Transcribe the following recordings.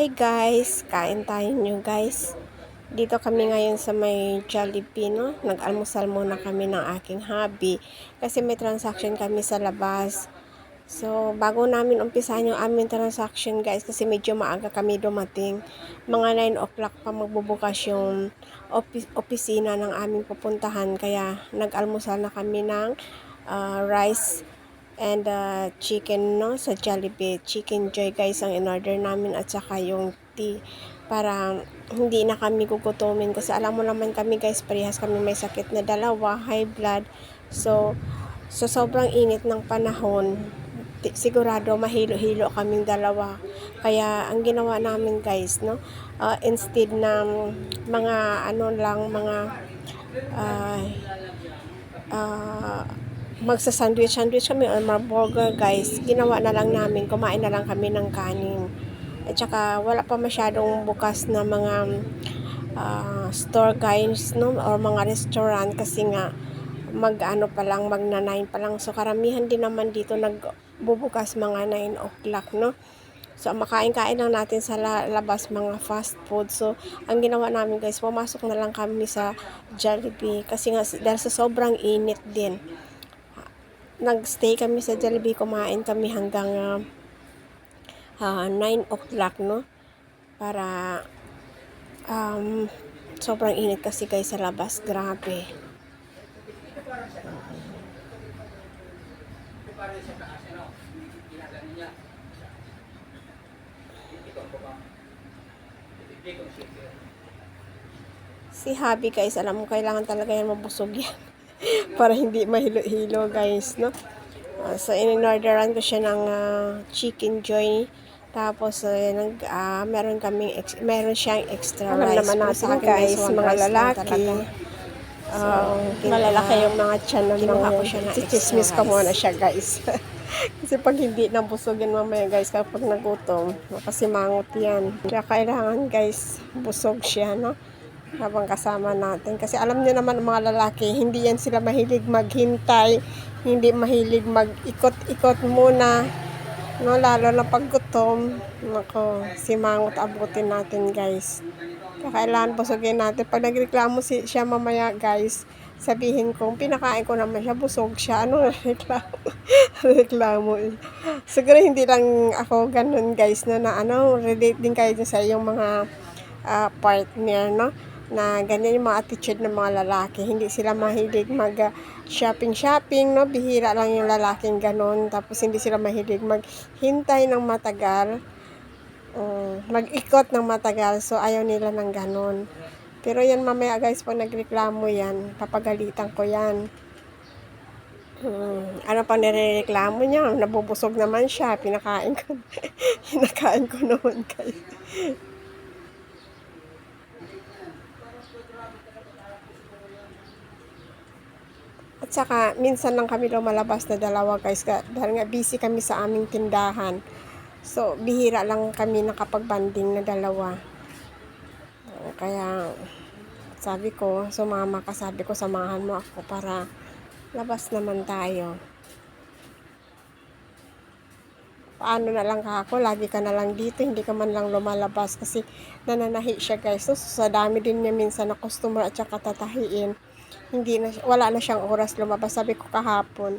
Hi guys, kain tayo nyo guys. Dito kami ngayon sa may Jollibee, no? Nag-almusal muna kami ng aking hubby. Kasi may transaction kami sa labas. So, bago namin umpisahan yung aming transaction guys, kasi medyo maaga kami dumating. Mga 9 o'clock pa magbubukas yung opi- opisina ng aming pupuntahan. Kaya nag-almusal na kami ng ah, rice and uh, chicken no sa Jollibee. Chicken Joy guys ang in-order namin at saka yung tea para hindi na kami gugutumin kasi alam mo naman kami guys parehas kami may sakit na dalawa, high blood. So so sobrang init ng panahon sigurado mahilo-hilo kaming dalawa. Kaya ang ginawa namin guys no uh, instead ng mga ano lang mga uh, uh, magsa-sandwich sandwich kami or burger guys. Ginawa na lang namin kumain na lang kami ng kanin. At saka wala pa masyadong bukas na mga ah, store guys no? Or mga restaurant kasi nga mag ano pa lang mag na 9 pa lang. So karamihan din naman dito nagbubukas mga 9 o'clock no? So, makain-kain lang natin sa la- labas mga fast food. So, ang ginawa namin guys, pumasok na lang kami sa Jollibee. Kasi nga, dahil sa sobrang init din nagstay kami sa Jollibee, kumain kami hanggang ah, ah, 9 o'clock, no? Para um, sobrang init kasi guys sa labas, grabe. Si Happy guys, alam mo kailangan talaga yan mabusog yan. para hindi mahilo-hilo guys, no? Ah, so, in-orderan ko siya ng ah, chicken joy. Tapos, uh, nag, ah, meron kaming, ex- meron siyang extra Alam rice. naman natin, sa akin, guys, mga lalaki. Ah, ginawa- malalaki yung mga tiyan ng mga ko siya ng Chichismis ka muna siya guys. Kasi pag hindi nabusogin mamaya guys, kapag nagutom, makasimangot yan. Kaya kailangan guys, busog siya, no? Habang kasama natin. Kasi alam niyo naman mga lalaki, hindi yan sila mahilig maghintay, hindi mahilig mag-ikot-ikot muna. No, lalo na pag gutom, nako, simangot abutin natin guys. Kaya kailangan busogin natin. Pag nagreklamo si, siya mamaya guys, sabihin ko, pinakain ko naman siya, busog siya. Ano reklamo? reklamo. Siguro hindi lang ako ganun guys na, na ano, relate din kayo sa iyong mga ah, partner, no? Na ganyan yung mga attitude ng mga lalaki. Hindi sila mahilig mag ah, shopping-shopping, no? Bihira lang yung lalaking ganun. Tapos hindi sila mahilig maghintay ng matagal. Um, mag-ikot ng matagal. So, ayaw nila ng ganun. Pero yan mamaya guys, pag nagreklamo yan, papagalitan ko yan. Hmm, ano pa nireklamo niya? Nabubusog naman siya. Pinakain ko. Pinakain ko naman guys. At saka, minsan lang kami lumalabas na dalawa guys. Dahil nga busy kami sa aming tindahan. So, bihira lang kami nakapagbanding na dalawa. Kaya, sabi ko, sumama ka, sabi ko, samahan mo ako para labas naman tayo. Paano na lang ka ako, lagi ka na lang dito, hindi ka man lang lumalabas kasi nananahi siya guys. So, sa dami din niya minsan na customer at saka tatahiin. Hindi na, wala na siyang oras lumabas. Sabi ko kahapon,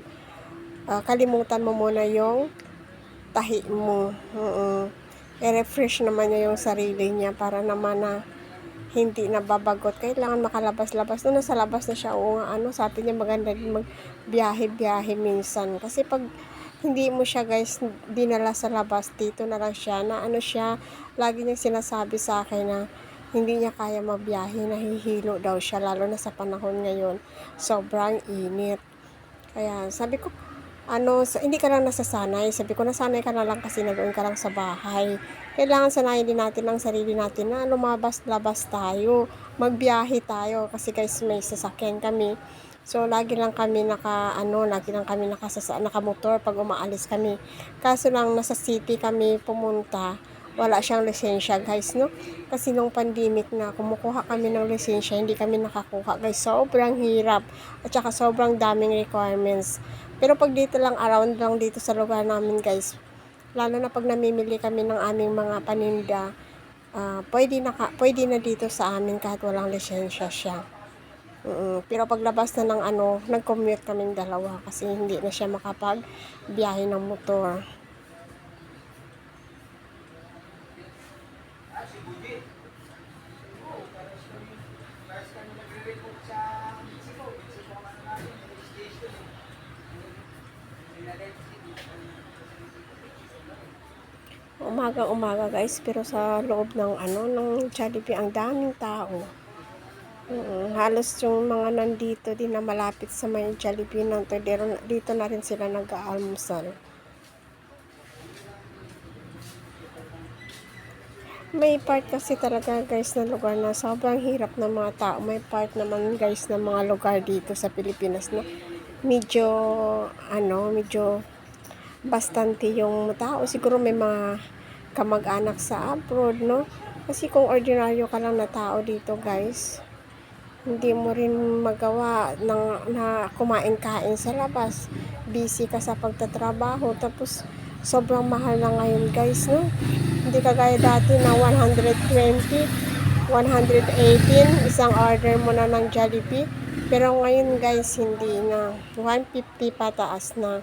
ah, kalimutan mo muna yung tahi mo. Oo. I-refresh naman niya yung sarili niya para naman na hindi nababagot. Kailangan makalabas-labas. Nung nasa labas na siya, oo nga, ano, sabi niya maganda din magbiyahe-biyahe minsan. Kasi pag hindi mo siya guys dinala sa labas, dito na lang siya, na ano siya, lagi niya sinasabi sa akin na hindi niya kaya magbiyahe, nahihilo daw siya, lalo na sa panahon ngayon. Sobrang init. Kaya sabi ko, ano, sa, hindi ka lang nasasanay. Sabi ko, nasanay ka na lang kasi nagawin ka lang sa bahay. Kailangan sanayin din natin ang sarili natin na lumabas-labas tayo. Magbiyahe tayo. Kasi guys, may sasakyan kami. So, lagi lang kami naka, ano, lagi lang kami nakasasa, nakamotor pag umaalis kami. Kaso lang, nasa city kami pumunta. Wala siyang lisensya, guys, no? Kasi nung pandemic na, kumukuha kami ng lisensya, hindi kami nakakuha, guys. Sobrang hirap. At saka sobrang daming requirements. Pero pag dito lang, around lang dito sa lugar namin guys, lalo na pag namimili kami ng aming mga paninda, ah, pwede, na, pwede na dito sa amin kahit walang lisensya siya. Mm, pero paglabas na ng ano, nag-commute kaming dalawa kasi hindi na siya makapag biyahe ng motor. Umaga-umaga guys, pero sa loob ng ano, ng Jollibee, ang daming tao. Mm, halos yung mga nandito din na malapit sa may Jollibee na to, dito, dito na rin sila nag-aalmusal. May part kasi talaga guys na lugar na sobrang hirap ng mga tao. May part naman guys ng mga lugar dito sa Pilipinas na medyo ano, medyo bastante yung tao. Siguro may mga kamag-anak sa abroad, no? Kasi kung ordinaryo ka lang na tao dito, guys, hindi mo rin magawa ng, na kumain-kain sa labas. Busy ka sa pagtatrabaho. Tapos, sobrang mahal na ngayon, guys, no? Hindi kagaya dati na 120, 118, isang order mo na ng Jollibee. Pero ngayon, guys, hindi na. 150 pataas na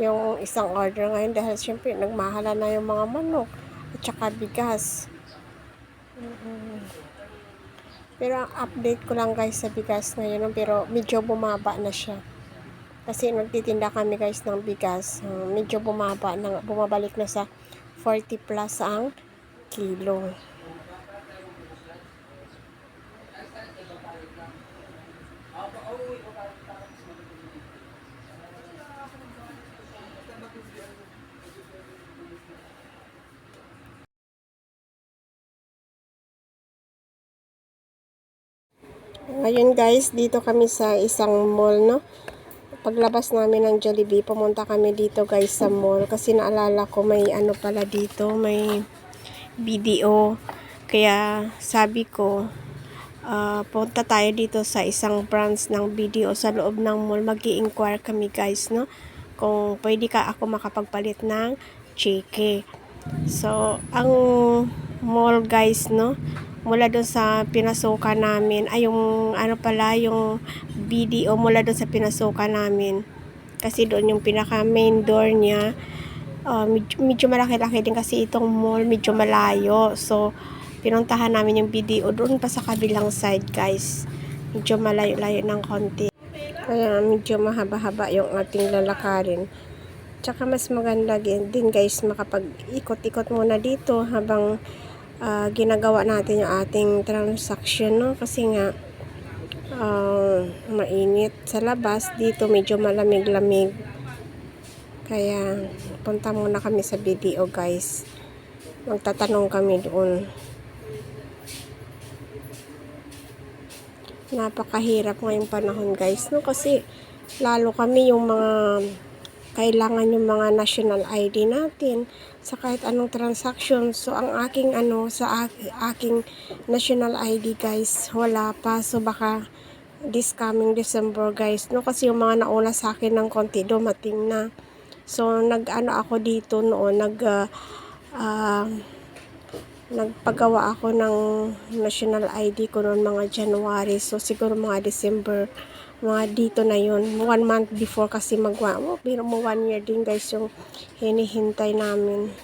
yung isang order ngayon dahil syempre nagmahala na yung mga manok at saka bigas. Pero ang update ko lang guys sa bigas ngayon pero medyo bumaba na siya. Kasi nagtitinda kami guys ng bigas. medyo bumaba na, bumabalik na sa 40 plus ang kilo. Ngayon guys, dito kami sa isang mall, no? Paglabas namin ng Jollibee, pumunta kami dito guys sa mall kasi naalala ko may ano pala dito, may video. Kaya sabi ko, ah, punta tayo dito sa isang branch ng video sa loob ng mall. mag inquire kami guys, no? Kung pwede ka ako makapagpalit ng cheque. So, ang mall guys, no? Mula doon sa pinasukan namin, ay yung ano pala, yung video mula doon sa pinasukan namin. Kasi doon yung pinaka main door niya, uh, medyo, medyo malaki-laki din kasi itong mall, medyo malayo. So, pinuntahan namin yung video doon pa sa kabilang side guys. Medyo malayo-layo ng konti. Kaya medyo mahaba-haba yung ating lalakarin. Tsaka mas maganda din, guys makapag-ikot-ikot muna dito habang uh, ginagawa natin yung ating transaction no? Kasi nga uh, mainit sa labas. Dito medyo malamig-lamig. Kaya punta muna kami sa video guys. Magtatanong kami doon. Napakahirap ngayong panahon guys no? Kasi lalo kami yung mga kailangan yung mga national ID natin sa kahit anong transaction. So, ang aking ano, sa aking national ID guys, wala pa. So, baka this coming December guys, no? Kasi yung mga nauna sa akin ng konti dumating na. So, nag-ano ako dito noon, nag, uh, nagpagawa ako ng national ID ko noon mga January. So, siguro mga December mga dito na yun. One month before kasi magwa. Oh, pero mo one year din guys yung hinihintay namin.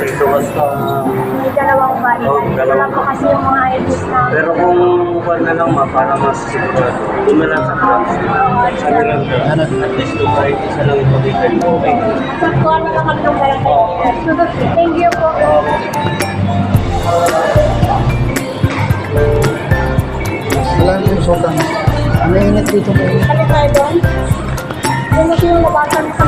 Dito, basta... May dalawang. Oo, dalawa. Wala po kasi yung mga IDs na Pero kung buwan na lang ma, para mas sigurado, doon na lang sa branch. Sabi lang ano, at least kung kahit isa lang ipagigay mo, okay. Saktuhan na lang kami ng barangay. Thank you po. Wala yung sultan. Ang init dito ngayon. Kali tayo doon. Yung kasi yung nabasa niya sa